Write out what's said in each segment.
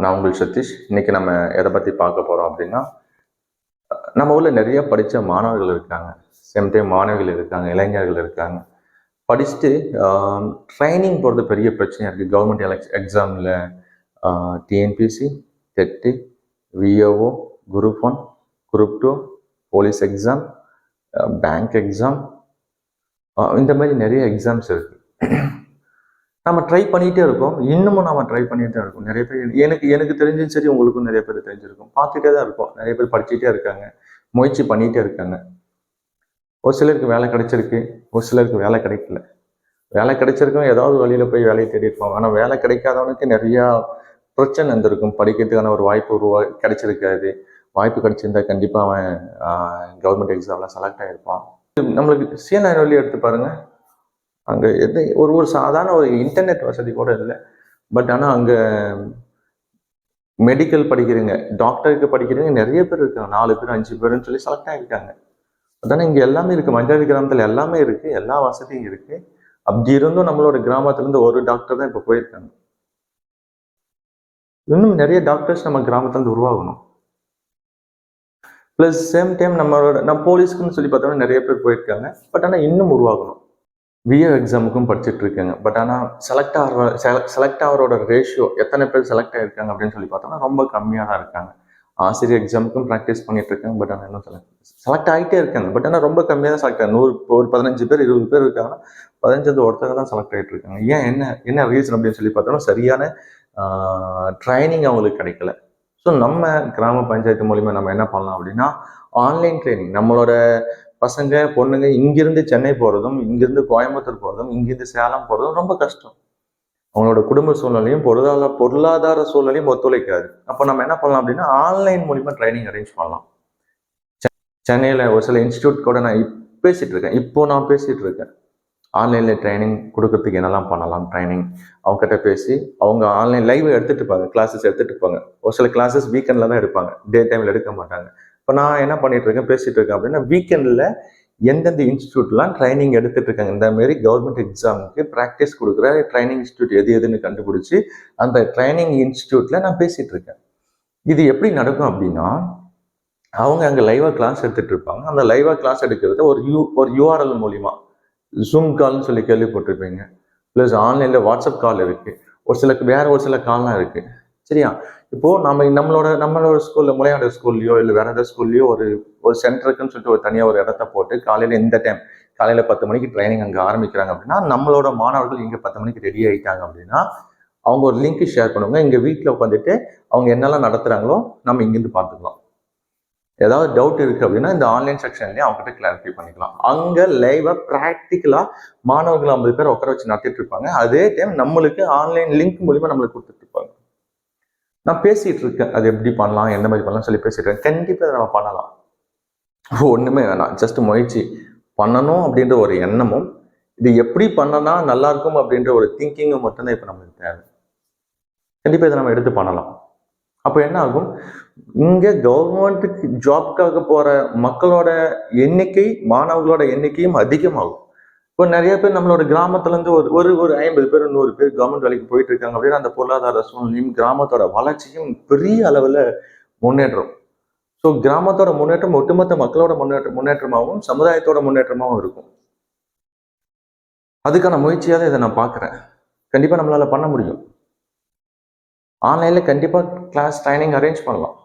நான் உங்கள் சதீஷ். இன்னைக்கு நம்ம எதை பற்றி பார்க்க போகிறோம் அப்படின்னா நம்ம ஊரில் நிறைய படித்த மாணவர்கள் இருக்காங்க. சேம் டைம் மாணவிகள் இருக்காங்க இளைஞர்கள் இருக்காங்க. படிச்சுட்டு ட்ரைனிங் போகிறது பெரிய பிரச்சனையாக இருக்குது கவர்மெண்ட் எலெக்ஸ் எக்ஸாமில் TNPSC TET VAO group one group two police exam bank exam இந்த மாதிரி நிறைய எக்ஸாம்ஸ் இருக்குது நம்ம ட்ரை பண்ணிகிட்டே இருக்கோம். இன்னமும் நம்ம ட்ரை பண்ணிகிட்டே இருக்கோம். நிறைய பேர் எனக்கு எனக்கு தெரிஞ்சும் சரி உங்களுக்கும் நிறைய பேர் தெரிஞ்சிருக்கும். பார்த்துட்டே தான் இருக்கோம் நிறைய பேர் படிச்சுட்டே இருக்காங்க. முயற்சி பண்ணிகிட்டே இருக்காங்க. ஒரு சிலருக்கு வேலை கிடைச்சிருக்கு. ஒரு சிலருக்கு வேலை கிடைக்கல. வேலை கிடைச்சிருக்கும் ஏதாவது வழியில் போய் வேலையை தேடி ஆனால் வேலை கிடைக்காதவனுக்கு நிறையா பிரச்சனை இருந்திருக்கும் படிக்கிறதுக்கான ஒரு வாய்ப்பு உருவா கிடைச்சிருக்காது. வாய்ப்பு கிடைச்சிருந்தா கண்டிப்பாக அவன் கவர்மெண்ட் எக்ஸாமில் செலக்ட் ஆகிருப்பான் நம்மளுக்கு சிஎன்ஐ வழி எடுத்து பாருங்கள் அங்கே எது ஒரு ஒரு சாதாரண ஒரு இன்டர்நெட் வசதி கூட இல்லை. பட் ஆனால் அங்கே மெடிக்கல் படிக்கிறீங்க டாக்டருக்கு படிக்கிறவங்க நிறைய பேர் இருக்காங்க. நாலு பேர் அஞ்சு பேருன்னு சொல்லி செலக்ட் ஆகிருக்காங்க அதானே இங்கே எல்லாமே இருக்குது மஞ்சாடி கிராமத்தில் எல்லாமே இருக்குது எல்லா வசதியும் இருக்குது அப்படி இருந்தும் நம்மளோட கிராமத்துலேருந்து ஒரு டாக்டர் தான் இப்போ போயிருக்காங்க. இன்னும் நிறைய டாக்டர்ஸ் நம்ம கிராமத்துலேருந்து உருவாகணும். ப்ளஸ் சேம் டைம் நம்மளோட நம்ம போலீஸ்க்குன்னு சொல்லி பார்த்தோம்னா நிறைய பேர் போயிருக்காங்க. பட் ஆனால் இன்னும் உருவாகணும். விஏ எக்ஸாமுக்கும் படிச்சுட்டு இருக்காங்க பட் ஆனால் செலக்ட் ஆகிற செலக்ட் ஆகிறோட ரேஷியோ எத்தனை பேர் செலக்ட் ஆகிருக்காங்க அப்படின்னு சொல்லி பார்த்தோம்னா ரொம்ப கம்மியாக தான் இருக்காங்க. ஆசிரியர் எக்ஸாமுக்கும் ப்ராக்டிஸ் பண்ணிட்டு இருக்காங்க பட் ஆனால் இன்னும் செலக்ட் செலக்ட் ஆகிட்டே இருக்காங்க. பட் ஆனால் ரொம்ப கம்மியாக தான் செலக்ட் ஆகும் நூறு ஒரு பதினஞ்சு பேர் இருபது பேர் இருக்காங்கன்னா பதினஞ்சு ஒருத்தங்க தான் செலக்ட் ஆகிட்டு இருக்காங்க ஏன் என்ன என்ன ரீசன் அப்படின்னு சொல்லி பார்த்தோம்னா சரியான ட்ரைனிங் அவங்களுக்கு கிடைக்கல. ஸோ நம்ம கிராம பஞ்சாயத்து மூலிமா நம்ம என்ன பண்ணலாம் அப்படின்னா ஆன்லைன் ட்ரைனிங் நம்மளோட பசங்க பொண்ணுங்க இங்கிருந்து சென்னை போகிறதும் இங்கிருந்து கோயம்புத்தூர் போகிறதும் இங்கிருந்து சேலம் போகிறதும் ரொம்ப கஷ்டம். அவங்களோட குடும்ப சூழ்நிலையும் பொருளாதார பொருளாதார சூழ்நிலையும் ஒத்துழைக்காது. அப்போ நம்ம என்ன பண்ணலாம் அப்படின்னா ஆன்லைன் மூலிமா ட்ரைனிங் அரேஞ்ச் பண்ணலாம். சென்னையில் ஒரு சில இன்ஸ்டியூட் கூட நான் இப் பேசிகிட்டு இருக்கேன். இப்போ நான் பேசிகிட்டு இருக்கேன். ஆன்லைனில் ட்ரைனிங் கொடுக்கறதுக்கு என்னெல்லாம் பண்ணலாம் ட்ரைனிங் அவங்ககிட்ட பேசி அவங்க ஆன்லைன் லைவ் எடுத்துகிட்டு இருப்பாங்க கிளாஸஸ் எடுத்துகிட்டு இருப்பாங்க ஒரு சில கிளாஸஸ் வீக்கெண்டில் தான் எடுப்பாங்க. டே டைமில் எடுக்க மாட்டாங்க. இப்போ நான் என்ன பண்ணிட்டு இருக்கேன் பேசிட்டு இருக்கேன் அப்படின்னா வீக்கெண்டில் எந்தெந்த இன்ஸ்டியூட்லாம் ட்ரைனிங் எடுத்துட்டு இருக்காங்க இந்த மாதிரி கவர்மெண்ட் எக்ஸாமுக்கு ப்ராக்டிஸ் கொடுக்குற ட்ரைனிங் இன்ஸ்டியூட் எது எதுன்னு கண்டுபிடிச்சி அந்த ட்ரைனிங் இன்ஸ்டியூட்ல நான் பேசிட்டு இருக்கேன் இது எப்படி நடக்கும் அப்படின்னா அவங்க அங்கே லைவாக கிளாஸ் எடுத்துட்டு இருப்பாங்க அந்த லைவாக கிளாஸ் எடுக்கிறத ஒரு யூ ஒரு யூஆர்எல் மூலிமா ஜூம் கால்னு சொல்லி கேள்விப்பட்டிருப்பீங்க. ப்ளஸ் ஆன்லைனில் வாட்ஸ்அப் கால் இருக்குது ஒரு சில வேற ஒரு சில கால்லாம் இருக்குது சரியா? இப்போ நம்ம நம்மளோட நம்மளோட ஸ்கூல்ல முளையாடு ஸ்கூல்லையோ இல்லை வேற ஏதாவது ஸ்கூல்லையோ ஒரு ஒரு சென்டருக்குன்னு சொல்லிட்டு ஒரு தனியாக ஒரு இடத்த போட்டு காலையில் இந்த டைம் காலையில் பத்து மணிக்கு ட்ரைனிங் அங்கே ஆரம்பிக்கிறாங்க அப்படின்னா நம்மளோட மாணவர்கள் இங்கே பத்து மணிக்கு ரெடி ஆகிட்டாங்க அப்படின்னா அவங்க ஒரு லிங்க் ஷேர் பண்ணுவாங்க இங்கே வீட்டில் உட்காந்துட்டு அவங்க என்னெல்லாம் நடத்துகிறாங்களோ நம்ம இங்கேருந்து பார்த்துக்கலாம். ஏதாவது டவுட் இருக்குது அப்படின்னா இந்த ஆன்லைன் செக்ஷன்லேயே அவங்ககிட்ட கிளாரிஃபை பண்ணிக்கலாம். அங்கே லைவாக ப்ராக்டிக்கலாக மாணவர்கள் ஐம்பது பேர் உட்கார வச்சு நடத்திட்டு இருப்பாங்க. அதே டைம் நம்மளுக்கு ஆன்லைன் லிங்க் மூலிமா நம்மளுக்கு கொடுத்துட்டு இருப்பாங்க. நான் பேசிட்டு இருக்கேன் அது எப்படி பண்ணலாம் எந்த மாதிரி பண்ணலாம் சொல்லி பேசிட்டு இருக்கேன் கண்டிப்பாக அதை நம்ம பண்ணலாம். ஒன்றுமே வேணாம். ஜஸ்ட் முயற்சி பண்ணணும் அப்படின்ற ஒரு எண்ணமும் இது எப்படி பண்ணனா நல்லா இருக்கும் அப்படின்ற ஒரு திங்கிங்கும் மட்டும்தான் இப்போ நமக்கு தேவை. கண்டிப்பாக இதை நம்ம எடுத்து பண்ணலாம். அப்போ என்ன ஆகும்? இங்கே கவர்மெண்ட்டுக்கு ஜாப்க்காக போகிற மக்களோட எண்ணிக்கை மாணவர்களோட எண்ணிக்கையும் அதிகமாகும். இப்போ நிறைய பேர் நம்மளோட கிராமத்துலேருந்து ஒரு ஒரு ஒரு ஐம்பது பேர் நூறு பேர் கவர்மெண்ட் வேலைக்கு போயிட்டு இருக்காங்க அப்படின்னா அந்த பொருளாதார சூழ்நிலையும் கிராமத்தோட வளர்ச்சியும் பெரிய அளவில் முன்னேற்றம். ஸோ கிராமத்தோட முன்னேற்றம் ஒட்டுமொத்த மக்களோட முன்னேற்ற முன்னேற்றமாகவும் சமுதாயத்தோட முன்னேற்றமாகவும் இருக்கும். அதுக்கான முயற்சியாக தான் இதை நான் பார்க்குறேன். கண்டிப்பாக நம்மளால் பண்ண முடியும். ஆன்லைனில் கண்டிப்பாக கிளாஸ் ட்ரைனிங் அரேஞ்ச் பண்ணலாம்.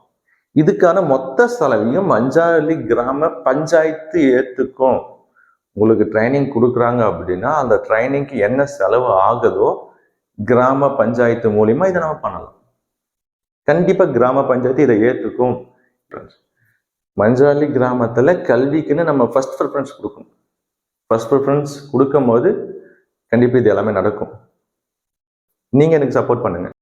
இதுக்கான மொத்த செலவையும் அஞ்சாலி கிராம பஞ்சாயத்து ஏற்றுக்கும் உங்களுக்கு ட்ரைனிங் கொடுக்குறாங்க அப்படின்னா அந்த ட்ரைனிங்க்கு என்ன செலவு ஆகுதோ கிராம பஞ்சாயத்து மூலிமா இதை நம்ம பண்ணலாம். கண்டிப்பாக கிராம பஞ்சாயத்து இதை ஏற்றுக்கும் மஞ்சாலி கிராமத்தில் கல்விக்குன்னு நம்ம ஃபர்ஸ்ட் ப்ரிஃபரன்ஸ் கொடுக்கணும். ஃபர்ஸ்ட் ப்ரிஃபரன்ஸ் கொடுக்கும் போது கண்டிப்பாக இது எல்லாமே நடக்கும். நீங்கள் எனக்கு சப்போர்ட் பண்ணுங்கள்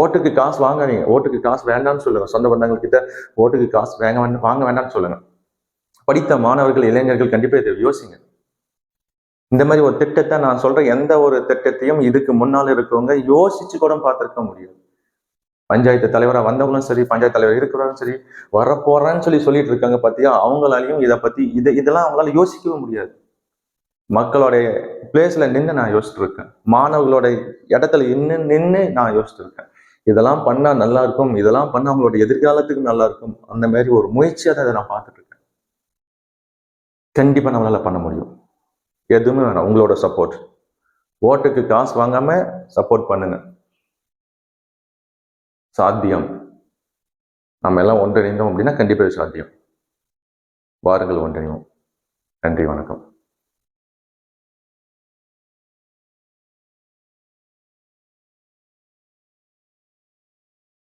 ஓட்டுக்கு காசு வாங்காதீங்க. ஓட்டுக்கு காசு வேண்டாம்னு சொல்லுங்கள் சொந்த பந்தங்கள் கிட்ட ஓட்டுக்கு காசு வாங்க வேண்டாம் வாங்க வேண்டாம்னு சொல்லுங்கள் படித்த மாணவர்கள் இளைஞர்கள் கண்டிப்பாக இதை யோசிங்க. இந்த மாதிரி ஒரு திட்டத்தை நான் சொல்ற எந்த ஒரு திட்டத்தையும் இதுக்கு முன்னால் இருக்கவங்க யோசிச்சு கூட பார்த்துருக்க முடியும் பஞ்சாயத்து தலைவராக வந்தவங்களும் சரி பஞ்சாயத்து தலைவர் இருக்கிறவங்களும் சரி வரப்போறான்னு சொல்லி சொல்லிட்டு இருக்காங்க பார்த்தியா அவங்களாலையும் இதை பத்தி இதை இதெல்லாம் அவங்களால யோசிக்கவே முடியாது. மக்களுடைய பிளேஸ்ல நின்று நான் யோசிச்சுட்டு இருக்கேன். மாணவர்களோட இடத்துல நின்று நின்று நான் யோசிச்சுட்டு இருக்கேன். இதெல்லாம் பண்ணா நல்லா இருக்கும் இதெல்லாம் பண்ணா அவங்களோட எதிர்காலத்துக்கு நல்லா இருக்கும். அந்த மாதிரி ஒரு முயற்சியாக தான் இதை நான் பார்த்துட்டு இருக்கேன். கண்டிப்பா நம்மளால பண்ண முடியும். எதுவுமே வேணாம். உங்களோட சப்போர்ட் ஓட்டுக்கு காசு வாங்காம சப்போர்ட் பண்ணுங்க. சாத்தியம். நம்ம எல்லாம் ஒன்றிணைந்தோம் அப்படின்னா கண்டிப்பாக சாத்தியம். வாருங்கள் ஒன்றிணைவோம். நன்றி வணக்கம்.